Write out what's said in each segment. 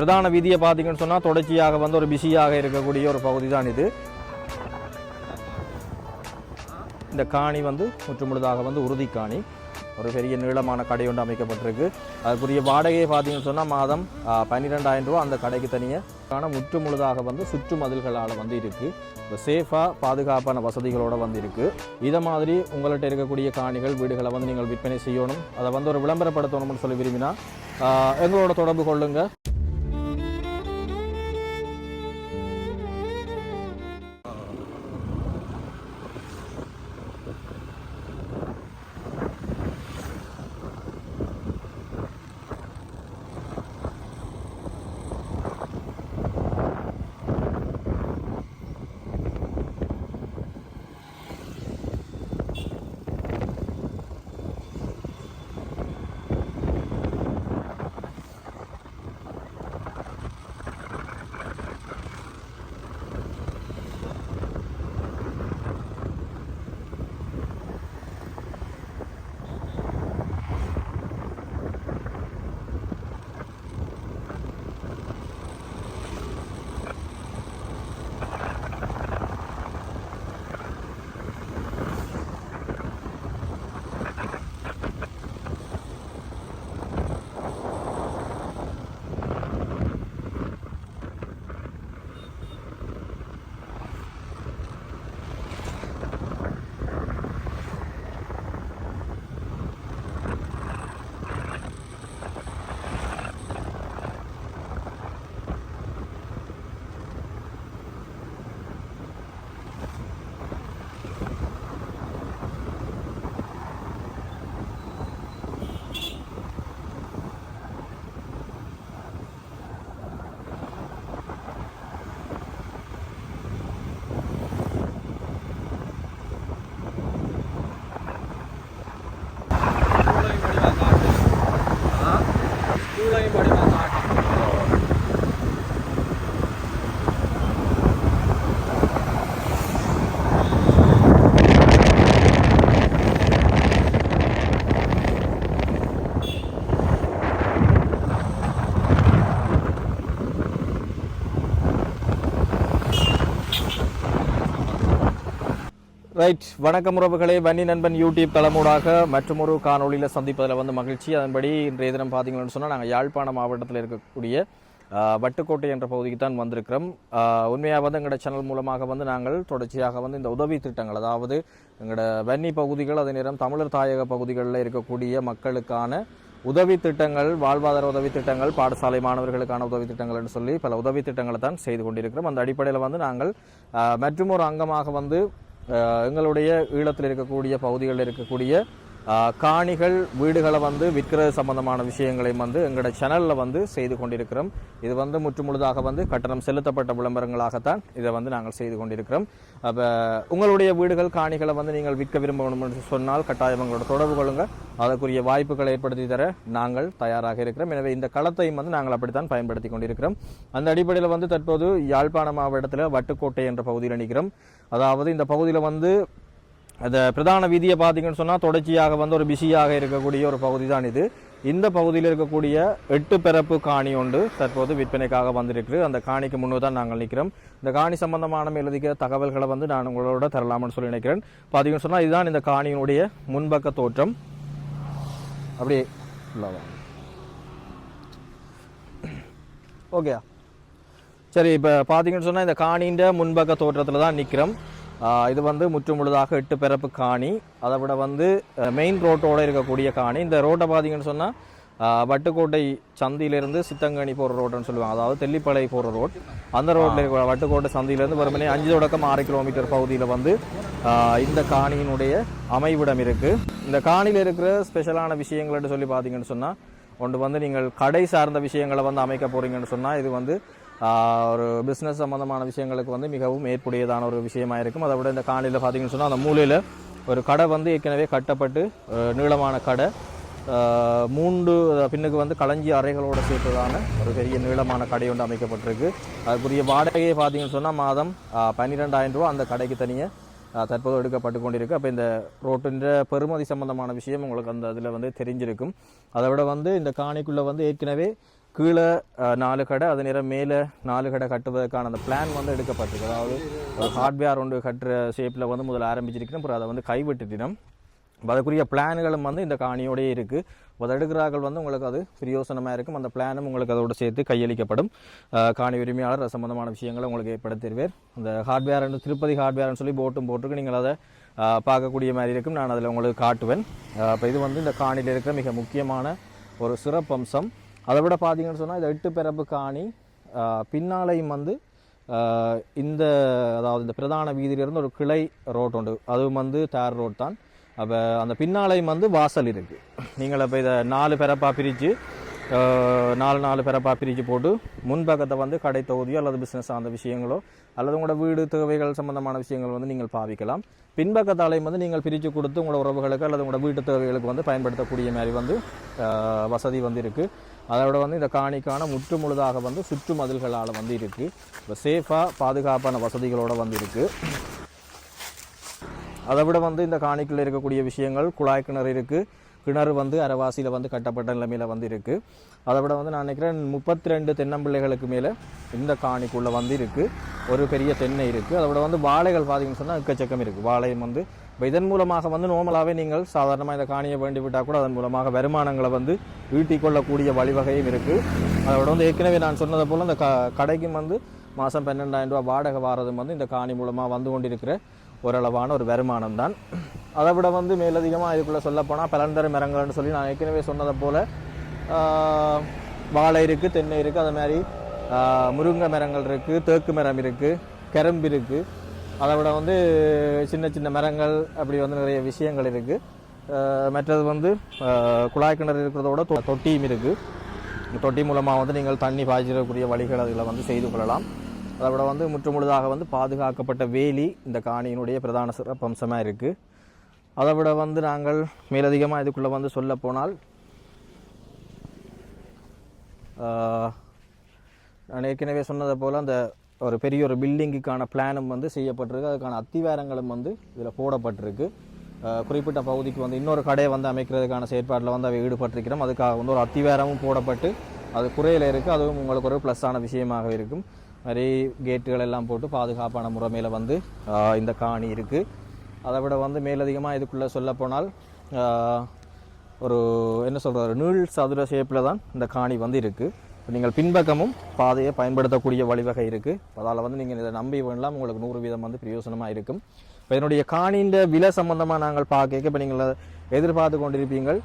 பிரதான வீதியை பார்த்தீங்கன்னு சொன்னால் தொடர்ச்சியாக வந்து ஒரு பிஸியாக இருக்கக்கூடிய ஒரு பகுதி தான் இது. இந்த காணி வந்து முற்றுமுழுதாக வந்து உறுதி காணி. ஒரு பெரிய நீளமான கடை ஒன்று அமைக்கப்பட்டிருக்கு. அதுக்குரிய வாடகையை பார்த்தீங்கன்னு சொன்னால் மாதம் பன்னிரெண்டாயிரம் ரூபா அந்த கடைக்கு தனியாக ஆனால் முற்றுமுழுதாக வந்து சுற்று மதில்களால் வந்து இருக்குது சேஃபாக பாதுகாப்பான வசதிகளோட வந்து இருக்குது இதை மாதிரி உங்கள்கிட்ட இருக்கக்கூடிய காணிகள் வீடுகளை வந்து நீங்கள் விற்பனை செய்யணும். அதை வந்து ஒரு விளம்பரப்படுத்தணும்னு சொல்லி விரும்பினா எங்களோட தொடர்பு கொள்ளுங்கள் ரைட் வணக்கம் உறவுகளே. வன்னி நண்பன் யூடியூப் தளமூடாக ஒரு காணொளியில் சந்திப்பதில் வந்து மகிழ்ச்சி. அதன்படி இன்றைய தினம் பார்த்தீங்கன்னு சொன்னால் நாங்கள் யாழ்ப்பாணம் மாவட்டத்தில் இருக்கக்கூடிய வட்டுக்கோட்டை என்ற பகுதிக்கு தான் வந்திருக்கிறோம் உண்மையாக வந்து எங்களோட சேனல் மூலமாக வந்து நாங்கள் தொடர்ச்சியாக வந்து இந்த உதவி திட்டங்கள் அதாவது எங்களோட வன்னி பகுதிகள் அதே நேரம் தமிழர் தாயக பகுதிகளில் இருக்கக்கூடிய மக்களுக்கான உதவி திட்டங்கள் வாழ்வாதார உதவி திட்டங்கள் பாடசாலை மாணவர்களுக்கான உதவி திட்டங்கள்னு சொல்லி பல உதவி திட்டங்களை தான் செய்து கொண்டிருக்கிறோம். அந்த அடிப்படையில் வந்து நாங்கள் மற்றும் ஒரு அங்கமாக வந்து எங்களுடைய ஈழத்தில் இருக்கக்கூடிய பகுதிகளில் இருக்கக்கூடிய காணிகள் வீடுகளை வந்து விற்கிறது சம்பந்தமான விஷயங்களையும் வந்து எங்களோட சேனலில் வந்து செய்து கொண்டிருக்கிறோம். இது வந்து முற்றுமுழுதாக வந்து கட்டணம் செலுத்தப்பட்ட விளம்பரங்களாகத்தான் இதை வந்து நாங்கள் செய்து கொண்டிருக்கிறோம். அப்போ உங்களுடைய வீடுகள் காணிகளை வந்து நீங்கள் விற்க விரும்பணும் என்று சொன்னால் கட்டாயம் எங்களோட தொடர்பு கொள்ளுங்க. அதற்குரிய வாய்ப்புகளை ஏற்படுத்தி தர நாங்கள் தயாராக இருக்கிறோம். எனவே இந்த களத்தையும் வந்து நாங்கள் அப்படித்தான் பயன்படுத்தி கொண்டிருக்கிறோம். அந்த அடிப்படையில் வந்து தற்போது யாழ்ப்பாண மாவட்டத்தில் வட்டுக்கோட்டை என்ற பகுதியில் நிற்கிறோம். அதாவது இந்த பகுதியில் வந்து அந்த பிரதான வீதியை பார்த்தீங்கன்னு சொன்னால் தொடர்ச்சியாக வந்து ஒரு பிஸியாக இருக்கக்கூடிய ஒரு பகுதி தான் இது. இந்த பகுதியில் இருக்கக்கூடிய எட்டு பிறப்பு காணி ஒன்று தற்போது விற்பனைக்காக வந்திருக்கு. அந்த காணிக்கு முன்னே தான் நாங்கள் நிற்கிறோம். இந்த காணி சம்பந்தமான எழுதிக்கிற தகவல்களை வந்து நான் உங்களோட தரலாம்னு சொல்லி நினைக்கிறேன். பார்த்தீங்கன்னு சொன்னால் இதுதான் இந்த காணியினுடைய முன்பக்க தோற்றம். அப்படியே ஓகே சரி இப்போ பார்த்தீங்கன்னு சொன்னால் இந்த காணின்ற முன்பக்க தோற்றத்தில் தான் நிற்கிறோம். இது வந்து முற்று முழுதாக எட்டு பிறப்பு காணி. அதை விட வந்து மெயின் ரோட்டோட இருக்கக்கூடிய காணி. இந்த ரோட்டை பார்த்தீங்கன்னு சொன்னால் வட்டுக்கோட்டை சந்தியிலிருந்து சித்தங்கனி போகிற ரோடுன்னு சொல்லுவாங்க. அதாவது தெல்லிப்பளை போகிற ரோட் அந்த ரோட்டில் இருக்க வட்டுக்கோட்டை சந்தியிலேருந்து வெறுமனே அஞ்சு தொடக்கம் ஆறு கிலோமீட்டர் பகுதியில் வந்து இந்த காணியினுடைய அமைவிடம் இருக்குது இந்த காணியில் இருக்கிற ஸ்பெஷலான விஷயங்கள்னு சொல்லி பார்த்தீங்கன்னு சொன்னால் ஒன்று வந்து நீங்கள் கடை சார்ந்த விஷயங்களை வந்து அமைக்க போகிறீங்கன்னு சொன்னால் இது வந்து ஒரு பிஸ்னஸ் சம்மந்தமான விஷயங்களுக்கு வந்து மிகவும் ஏற்புடையதான ஒரு விஷயமாக இருக்கும். அதை விட இந்த காணியில் பார்த்தீங்கன்னு சொன்னால் அந்த மூலையில் ஒரு கடை வந்து ஏற்கனவே கட்டப்பட்டு நீளமான கடை. மூன்று பின்னுக்கு வந்து களஞ்சி அறைகளோடு சேர்த்ததான ஒரு பெரிய நீளமான கடை ஒன்று அமைக்கப்பட்டிருக்கு. அதுக்குரிய வாடகையை பார்த்தீங்கன்னு சொன்னால் மாதம் பன்னிரெண்டாயிரம் ரூபா அந்த கடைக்கு தனியாக தற்போது எடுக்கப்பட்டு கொண்டிருக்கு. அப்போ இந்த ரோட்டின்ற பெருமதி சம்பந்தமான விஷயம் உங்களுக்கு அந்த அதில் வந்து தெரிஞ்சிருக்கும். அதை விட வந்து இந்த காணிக்குள்ளே வந்து ஏற்கனவே கீழே நாலு கடை அது நேரம் மேலே நாலு கடை கட்டுவதற்கான அந்த பிளான் வந்து எடுக்கப்பட்டிருக்கு. அதாவது ஒரு ஹார்ட்வேர் ஒன்று கட்டுற ஷேப்பில் வந்து முதல்ல ஆரம்பிச்சிருக்கணும் அப்புறம் அதை வந்து கைவிட்டு அப்ப அதுக்குரிய பிளான்களும் வந்து இந்த காணியோடய இருக்குது அதை எடுக்கிறார்கள் வந்து உங்களுக்கு அது பிரயோசனமாக இருக்கும். அந்த பிளானும் உங்களுக்கு அதோட சேர்த்து கையளிக்கப்படும். காணி உரிமையாளர் அது விஷயங்களை உங்களுக்கு ஏற்படுத்திடுவேர். அந்த ஹார்ட்வேர் திருப்பதி ஹார்ட்வேர்னு சொல்லி போட்டும் போட்டிருக்கு நீங்கள் அதை பார்க்கக்கூடிய மாதிரி இருக்கும். நான் அதில் உங்களுக்கு காட்டுவேன். அப்போ இது வந்து இந்த காணியில் இருக்கிற மிக முக்கியமான ஒரு சிறப்பம்சம். அதை விட பார்த்தீங்கன்னு சொன்னால் இது எட்டு பிறப்பு காணி பின்னாலையும் வந்து இந்த அதாவது இந்த பிரதான வீதியிலிருந்து ஒரு கிளை ரோட் உண்டு. அதுவும் வந்து தார் ரோட் தான். அப்போ அந்த பின்னாலையும் வந்து வாசல் இருக்குது நீங்கள் இப்போ இதை நாலு பிறப்பாக பிரித்து நாலு நாலு பிறப்பாக பிரித்து போட்டு முன்பக்கத்தை வந்து கடை தொகுதியோ அல்லது பிஸ்னஸ் சார்ந்த விஷயங்களோ அல்லது உங்களோட வீடு தேவைகள் சம்மந்தமான விஷயங்கள் வந்து நீங்கள் பாவிக்கலாம். பின்பக்கத்தாலையும் வந்து நீங்கள் பிரித்து கொடுத்து உங்களோட உறவுகளுக்கு அல்லது உங்களோட வீட்டு தேவைகளுக்கு வந்து பயன்படுத்தக்கூடிய மாதிரி வந்து வசதி வந்து இருக்குது அதோட வந்து இந்த காணிக்கான முற்று முழுதாக வந்து சுற்று மதில்களால் வந்து இருக்குது இப்போ சேஃபாக பாதுகாப்பான வசதிகளோட வந்து இருக்குது அதை விட வந்து இந்த காணிக்குள்ளே இருக்கக்கூடிய விஷயங்கள் குழாய் கிணறு இருக்குது கிணறு வந்து அரைவாசியில் வந்து கட்டப்பட்ட நிலைமையில் வந்து இருக்குது அதை விட வந்து நான் நினைக்கிறேன் முப்பத்தி ரெண்டு தென்னம்பிள்ளைகளுக்கு மேலே இந்த காணிக்குள்ளே வந்து இருக்குது ஒரு பெரிய தென்னை இருக்குது அதை விட வந்து வாழைகள் பார்த்திங்கன்னு சொன்னால் எக்கச்சக்கம் இருக்குது வாழையும் வந்து இப்போ இதன் மூலமாக வந்து நார்மலாகவே நீங்கள் சாதாரணமாக இந்த காணியை வேண்டி விட்டால் கூட அதன் மூலமாக வருமானங்களை வந்து ஈட்டிக்கொள்ளக்கூடிய வழிவகையும் இருக்குது அதோட வந்து ஏற்கனவே நான் சொன்னதை போல் அந்த க கடைக்கும் வந்து மாதம் பன்னெண்டாயிரம் ரூபாய் வாடகை வாரதும் வந்து இந்த காணி மூலமாக வந்து கொண்டிருக்கிற ஓரளவான ஒரு வருமானம் தான். அதை விட வந்து மேலதிகமாக இதுக்குள்ளே சொல்லப்போனால் பலந்தர மரங்கள்னு சொல்லி நான் ஏற்கனவே சொன்னதை போல் வாழை இருக்குது தென்னை இருக்குது அது மாதிரி முருங்கை மரங்கள் இருக்குது தேக்கு மரம் இருக்குது கரும்பு இருக்குது அதை விட வந்து சின்ன சின்ன மரங்கள் அப்படி வந்து நிறைய விஷயங்கள் இருக்குது மற்றது வந்து குழாய் கிணறு இருக்கிறதோட தொட்டியும் இருக்குது தொட்டி மூலமாக வந்து நீங்கள் தண்ணி பாய்ச்சிடக்கூடிய வழிகள் அதில் வந்து செய்து கொள்ளலாம். அதை விட வந்து முற்றுமுழுதாக வந்து பாதுகாக்கப்பட்ட வேலி இந்த காணியினுடைய பிரதான சிறப்பம்சமாக இருக்குது அதை விட வந்து நாங்கள் மேலதிகமாக இதுக்குள்ளே வந்து சொல்ல போனால் நான் ஏற்கனவே சொன்னதை போல் அந்த ஒரு பெரிய ஒரு பில்டிங்குக்கான பிளானும் வந்து செய்யப்பட்டிருக்கு. அதுக்கான அத்திவாரங்களும் வந்து இதில் போடப்பட்டிருக்கு. குறிப்பிட்ட பகுதிக்கு வந்து இன்னொரு கடையை வந்து அமைக்கிறதுக்கான செயற்பாட்டில் வந்து அவை ஈடுபட்டிருக்கிறோம். அதுக்காக வந்து ஒரு அத்திவாரமும் போடப்பட்டு அது குறையில் இருக்குது அதுவும் உங்களுக்கு ஒரு ப்ளஸ்ஸான விஷயமாக இருக்கும். மாதிரி கேட்டுகள் எல்லாம் போட்டு பாதுகாப்பான முறைமையில் வந்து இந்த காணி இருக்குது அதை விட வந்து மேலதிகமாக இதுக்குள்ளே சொல்லப்போனால் ஒரு என்ன சொல்கிற ஒரு நீள் சதுர ஷேப்பில் தான் இந்த காணி வந்து இருக்குது இப்போ நீங்கள் பின்பக்கமும் பாதையை பயன்படுத்தக்கூடிய வழிவகை இருக்குது அதால் வந்து நீங்கள் இதை நம்பி வேணலாம் உங்களுக்கு நூறு வீதம் வந்து பிரயோசனமாக இருக்கும். இப்போ இதனுடைய காணியின் விலை சம்பந்தமாக நாங்கள் பார்க்க இப்போ நீங்கள் எதிர்பார்த்து கொண்டிருப்பீங்கள்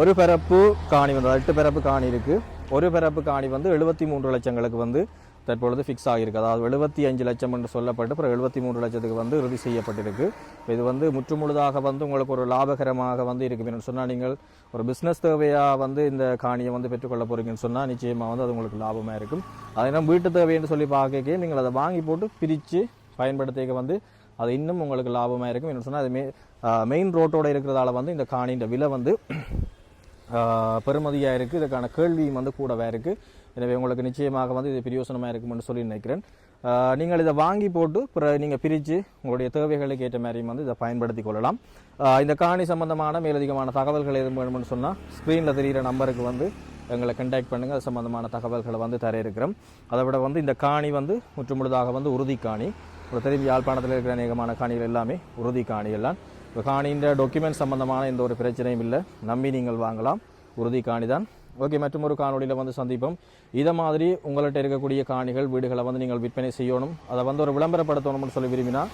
ஒரு பிறப்பு காணி வந்து எட்டு பிறப்பு காணி இருக்குது ஒரு பிறப்பு காணி வந்து எழுபத்தி மூன்று லட்சங்களுக்கு வந்து தற்பொழுது ஃபிக்ஸ் ஆகியிருக்கு. அதாவது எழுபத்தி அஞ்சு லட்சம் என்று சொல்லப்பட்டு அப்புறம் எழுபத்தி மூன்று லட்சத்துக்கு வந்து இறுதி செய்யப்பட்டிருக்கு. இது வந்து முற்றுமுழுதாக வந்து உங்களுக்கு ஒரு லாபகரமாக வந்து இருக்கும் சொன்னால் நீங்கள் ஒரு பிஸ்னஸ் தேவையாக வந்து இந்த காணியை வந்து பெற்றுக்கொள்ள போகிறீங்கன்னு சொன்னால் நிச்சயமாக வந்து அது உங்களுக்கு லாபமாக இருக்கும். அதனால் வீட்டு தேவைன்னு சொல்லி பார்க்க நீங்கள் அதை வாங்கி போட்டு பிரித்து பயன்படுத்திக்க வந்து அது இன்னும் உங்களுக்கு லாபமாக இருக்கும். என்ன சொன்னால் அது மெ மெயின் ரோட்டோடு இருக்கிறதால வந்து இந்த காணின்ற விலை வந்து பெருமதியாக இருக்குது இதுக்கான கேள்வியும் வந்து கூடவே இருக்குது எனவே உங்களுக்கு நிச்சயமாக வந்து இது பிரயோசனமாக இருக்கும்னு சொல்லி நினைக்கிறேன். நீங்கள் இதை வாங்கி போட்டு பிறகு நீங்கள் பிரித்து உங்களுடைய தேவைகளுக்கு ஏற்ற மாதிரியும் வந்து இதை பயன்படுத்தி கொள்ளலாம். இந்த காணி சம்பந்தமான மேலதிகமான தகவல்கள் எதுவும் வேணும்னு சொன்னால் ஸ்க்ரீனில் தெரிகிற நம்பருக்கு வந்து எங்களை கண்டாக்ட் பண்ணுங்கள் அது சம்மந்தமான தகவல்களை வந்து தர இருக்கிறோம். அதை விட வந்து இந்த காணி வந்து முற்றுமுழுதாக வந்து உறுதி காணி. ஒரு தெரிஞ்சு யாழ்ப்பாணத்தில் இருக்கிற அநேகமான காணிகள் எல்லாமே உறுதி காணி எல்லாம் இப்போ காணின்ற டாக்குமெண்ட் சம்பந்தமான எந்த ஒரு பிரச்சனையும் இல்லை. நம்பி நீங்கள் வாங்கலாம். உறுதி காணி தான் ஓகே மற்றும் ஒரு காணொலியில் வந்து சந்திப்போம். இதை மாதிரி உங்கள்கிட்ட இருக்கக்கூடிய காணிகள் வீடுகளை வந்து நீங்கள் விற்பனை செய்யணும். அதை வந்து ஒரு விளம்பரப்படுத்தணும்னு சொல்லி விரும்பினா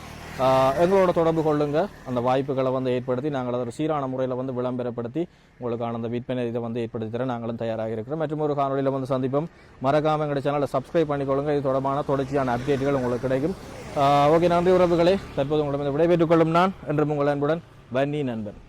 எங்களோட தொடர்பு கொள்ளுங்க. அந்த வாய்ப்புகளை வந்து ஏற்படுத்தி நாங்கள் அதை ஒரு சீரான முறையில் வந்து விளம்பரப்படுத்தி உங்களுக்கான அந்த விற்பனை இதை வந்து ஏற்படுத்தி தர நாங்களும் தயாராக இருக்கிறோம். மற்றும் ஒரு காணொலியில் வந்து சந்திப்போம். மறக்காம எங்களுடைய சேனலை சப்ஸ்கிரைப் பண்ணிக்கொள்ளுங்க. இது தொடர்பான தொடர்ச்சியான அப்டேட்டுகள் உங்களுக்கு கிடைக்கும். ஓகே நன்றி உறவுகளே. தற்போது உங்களிடம் விடைபெற்றுக் கொள்ளும் நான் என்றும் உங்கள் அன்புடன் வன்னி நண்பன்.